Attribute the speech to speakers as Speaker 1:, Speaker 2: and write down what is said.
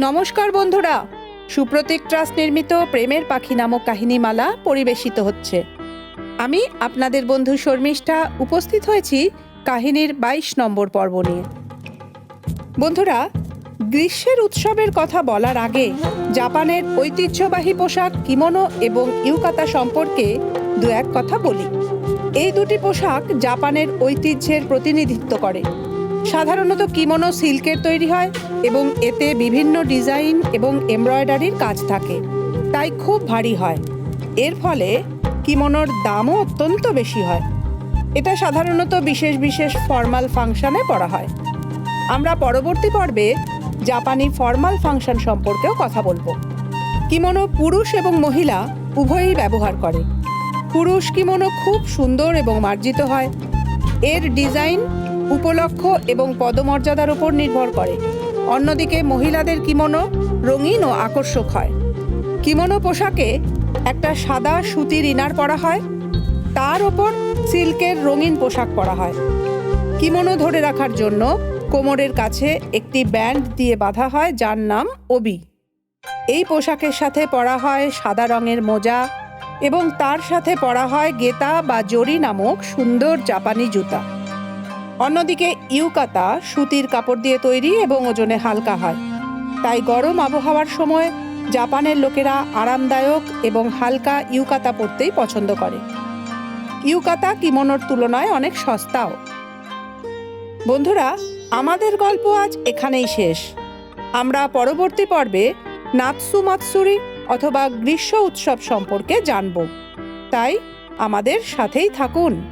Speaker 1: নমস্কার বন্ধুরা। সুপ্রতীক ট্রাস্ট নির্মিত প্রেমের পাখি নামক কাহিনীমালা পরিবেশিত হচ্ছে। আমি আপনাদের বন্ধু শর্মিষ্ঠা উপস্থিত হয়েছি কাহিনীর বাইশ নম্বর পর্ব নিয়ে। বন্ধুরা, গ্রীষ্মের উৎসবের কথা বলার আগে জাপানের ঐতিহ্যবাহী পোশাক কিমোনো এবং ইউকাতা সম্পর্কে দু এক কথা বলি। এই দুটি পোশাক জাপানের ঐতিহ্যের প্রতিনিধিত্ব করে। সাধারণত কিমোনো সিল্কের তৈরি হয় এবং এতে বিভিন্ন ডিজাইন এবং এমব্রয়ডারির কাজ থাকে, তাই খুব ভারী হয়। এর ফলে কিমোনোর দামও অত্যন্ত বেশি হয়। এটা সাধারণত বিশেষ বিশেষ ফর্মাল ফাংশনে পরা হয়। আমরা পরবর্তী পর্বে জাপানি ফর্মাল ফাংশন সম্পর্কেও কথা বলব। কিমোনো পুরুষ এবং মহিলা উভয়ই ব্যবহার করে। পুরুষ কিমোনো খুব সুন্দর এবং মার্জিত হয়। এর ডিজাইন উপলক্ষ এবং পদমর্যাদার উপর নির্ভর করে। অন্যদিকে মহিলাদের কিমনো রঙিন ও আকর্ষক হয়। কিমনো পোশাকে একটা সাদা সুতির ইনার পরা হয়। তার ওপর সিল্কের রঙিন পোশাক পরা হয়। কিমনো ধরে রাখার জন্য কোমরের কাছে একটি ব্যান্ড দিয়ে বাঁধা হয়, যার নাম ওবি। এই পোশাকের সাথে পরা হয় সাদা রঙের মোজা এবং তার সাথে পরা হয় গেতা বা জরি নামক সুন্দর জাপানি জুতা। অন্যদিকে ইউকাতা সুতির কাপড় দিয়ে তৈরি এবং ওজনে হালকা হয়। তাই গরম আবহাওয়ার সময় জাপানের লোকেরা আরামদায়ক এবং হালকা ইউকাতা পরতেই পছন্দ করে। ইউকাতা কিমনোর তুলনায় অনেক সস্তাও। বন্ধুরা, আমাদের গল্প আজ এখানেই শেষ। আমরা পরবর্তী পর্বে নাৎসু মাৎসুরি অথবা গ্রীষ্ম উৎসব সম্পর্কে জানব। তাই আমাদের সাথেই থাকুন।